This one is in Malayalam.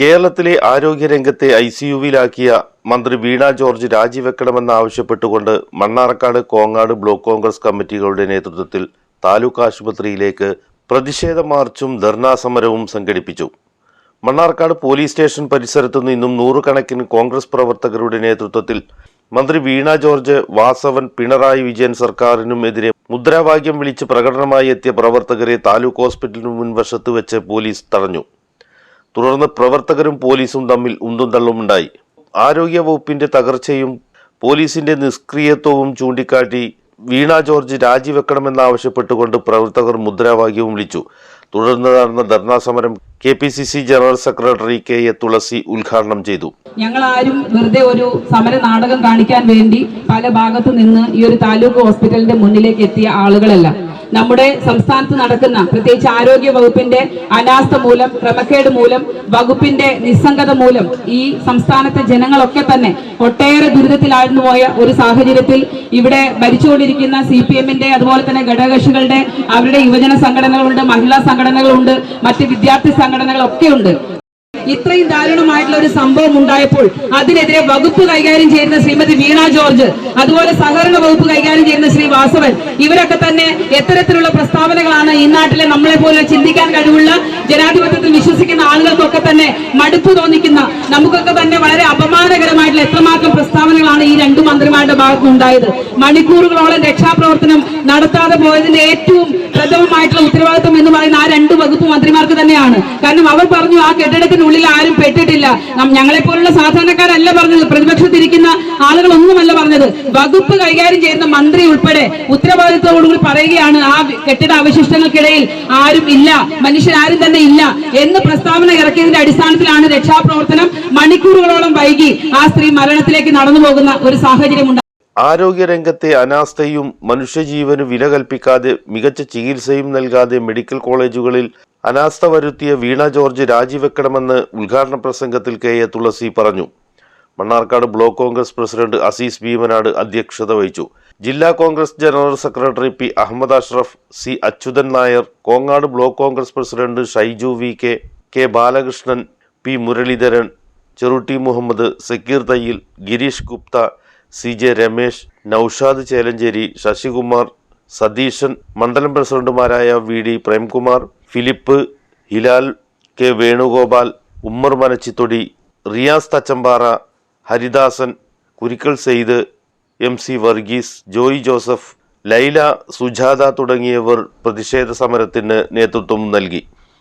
കേരളത്തിലെ ആരോഗ്യരംഗത്തെ ഐ സി യുവിലാക്കിയ മന്ത്രി വീണ ജോർജ് രാജിവെക്കണമെന്ന് ആവശ്യപ്പെട്ടുകൊണ്ട് മണ്ണാർക്കാട് കോങ്ങാട് ബ്ലോക്ക് കോൺഗ്രസ് കമ്മിറ്റികളുടെ നേതൃത്വത്തിൽ താലൂക്ക് ആശുപത്രിയിലേക്ക് പ്രതിഷേധ മാർച്ചും ധർണാ സമരവും സംഘടിപ്പിച്ചു. മണ്ണാർക്കാട് പോലീസ് സ്റ്റേഷൻ പരിസരത്തു നിന്നും നൂറുകണക്കിന് കോൺഗ്രസ് പ്രവർത്തകരുടെ നേതൃത്വത്തിൽ മന്ത്രി വീണ ജോർജ് വാസവൻ പിണറായി വിജയൻ സർക്കാരിനും എതിരെ മുദ്രാവാക്യം വിളിച്ച് പ്രകടനമായി എത്തിയ പ്രവർത്തകരെ താലൂക്ക് ഹോസ്പിറ്റലിന് മുൻവശത്ത് വെച്ച് പോലീസ് തടഞ്ഞു. തുടർന്ന് പ്രവർത്തകരും പോലീസും തമ്മിൽ ഉന്തും തള്ളുമുണ്ടായി ആരോഗ്യ വകുപ്പിന്റെ തകർച്ചയും പോലീസിന്റെ നിഷ്ക്രിയത്വവും ചൂണ്ടിക്കാട്ടി വീണ ജോർജ് രാജിവെക്കണമെന്നാവശ്യപ്പെട്ടുകൊണ്ട് പ്രവർത്തകർ മുദ്രാവാക്യവും വിളിച്ചു. തുടർന്ന് നടന്ന ധർണാ സമരം K P C C general secretary K A Thulasi ഉദ്ഘാടനം ചെയ്തു. ഞങ്ങൾ ആരും വെറുതെ ഒരു സമര നാടകം കാണിക്കാൻ വേണ്ടി പല ഭാഗത്തു നിന്ന് ഈ ഒരു താലൂക്ക് ഹോസ്പിറ്റലിന്റെ മുന്നിലേക്ക് എത്തിയ ആളുകളല്ല. നമ്മുടെ സംസ്ഥാനത്ത് നടക്കുന്ന പ്രത്യേകിച്ച് ആരോഗ്യ വകുപ്പിന്റെ അനാസ്ഥ മൂലം ക്രമക്കേട് മൂലം വകുപ്പിന്റെ നിസ്സംഗത മൂലം ഈ സംസ്ഥാനത്തെ ജനങ്ങളൊക്കെ തന്നെ ഒട്ടേറെ ദുരിതത്തിലായിരുന്നു പോയ ഒരു സാഹചര്യത്തിൽ ഇവിടെ ഭരിച്ചുകൊണ്ടിരിക്കുന്ന സി പി എമ്മിന്റെ അതുപോലെ തന്നെ ഘടകകക്ഷികളുടെ അവരുടെ യുവജന സംഘടനകളുണ്ട് മഹിളാ സംഘടനകളുണ്ട് മറ്റ് വിദ്യാർത്ഥി സംഘടനകളൊക്കെ ഉണ്ട്. ഇത്രയും ദാരുണമായിട്ടുള്ള ഒരു സംഭവം ഉണ്ടായപ്പോൾ അതിനെതിരെ വകുപ്പ് കൈകാര്യം ചെയ്യുന്ന ശ്രീമതി വീണ ജോർജ് അതുപോലെ സഹകരണ വകുപ്പ് കൈകാര്യം ചെയ്യുന്ന ശ്രീ വാസവൻ ഇവരൊക്കെ തന്നെ എത്തരത്തിലുള്ള പ്രസ്താവനകളാണ് ഈ നാട്ടിലെ നമ്മളെ പോലെ ചിന്തിക്കാൻ കഴിവുള്ള ജനാധിപത്യത്തിൽ വിശ്വസിക്കുന്ന ആളുകൾക്കൊക്കെ തന്നെ മടുപ്പ് തോന്നിക്കുന്ന നമുക്കൊക്കെ തന്നെ വളരെ അപമാനകരമായിട്ടുള്ള എത്രമാത്രം പ്രസ്താവനകളാണ് ഈ രണ്ടു മന്ത്രിമാരുടെ ഭാഗത്ത് ഉണ്ടായത്. മണിക്കൂറുകളോളം രക്ഷാപ്രവർത്തനം നടത്താതെ പോയതിന്റെ ഏറ്റവും പ്രഥമമായിട്ടുള്ള ഉത്തരവാദിത്വം എന്ന് പറയുന്ന ആ രണ്ട് വകുപ്പ് മന്ത്രിമാർക്ക് തന്നെയാണ്. കാരണം അവർ പറഞ്ഞു ആ കെട്ടിടത്തിനുള്ളിൽ ആരും പെട്ടിട്ടില്ല. ഞങ്ങളെ പോലുള്ള സാധാരണക്കാരല്ല പറഞ്ഞത്. പ്രതിപക്ഷത്തിരിക്കുന്ന ആളുകളൊന്നുമല്ല പറഞ്ഞത്. വകുപ്പ് കൈകാര്യം ചെയ്യുന്ന മന്ത്രി ഉൾപ്പെടെ ഉത്തരവാദിത്വത്തോടുകൂടി പറയുകയാണ് ആ കെട്ടിട അവശിഷ്ടങ്ങൾക്കിടയിൽ ആരും ഇല്ല. മനുഷ്യരാരും തന്നെ ഇല്ല എന്ന് പ്രസ്താവന ഇറക്കിയതിന്റെ അടിസ്ഥാനത്തിലാണ് രക്ഷാപ്രവർത്തനം മണിക്കൂറുകളോളം വൈകി ആ സ്ത്രീ മരണത്തിലേക്ക് നടന്നു പോകുന്ന ഒരു സാഹചര്യം ഉണ്ടായത്. ആരോഗ്യരംഗത്തെ അനാസ്ഥയും മനുഷ്യജീവന് വില കൽപ്പിക്കാതെ മികച്ച ചികിത്സയും നൽകാതെ മെഡിക്കൽ കോളേജുകളിൽ അനാസ്ഥ വരുത്തിയ വീണ ജോർജ് രാജിവെക്കണമെന്ന് ഉദ്ഘാടന പ്രസംഗത്തിൽ കെ എ തുളസി പറഞ്ഞു. മണ്ണാർക്കാട് ബ്ലോക്ക് കോൺഗ്രസ് പ്രസിഡന്റ് അസീസ് ഭീമനാട് അധ്യക്ഷത വഹിച്ചു. ജില്ലാ Congress general secretary P Ahammed Ashraf C Achuthan Nair Kongad block Congress president Shaiju V K K Balakrishnan P Muraleedharan Cherutty Muhammed Sakkeer Thayyil Gireesh Gupta C J Ramesh Noushad Chelancheri Sasikumar Satheesan മണ്ഡലം പ്രസിഡന്റുമാരായ V D Premkumar Philip Hilal K Venugopal Ummer Manachithodi Riyas Thachampara Haridasan Kurikkal Sayed M C Varghese Joy Joseph Laila Sujatha തുടങ്ങിയവർ പ്രതിഷേധ സമരത്തിന് നേതൃത്വം നൽകി.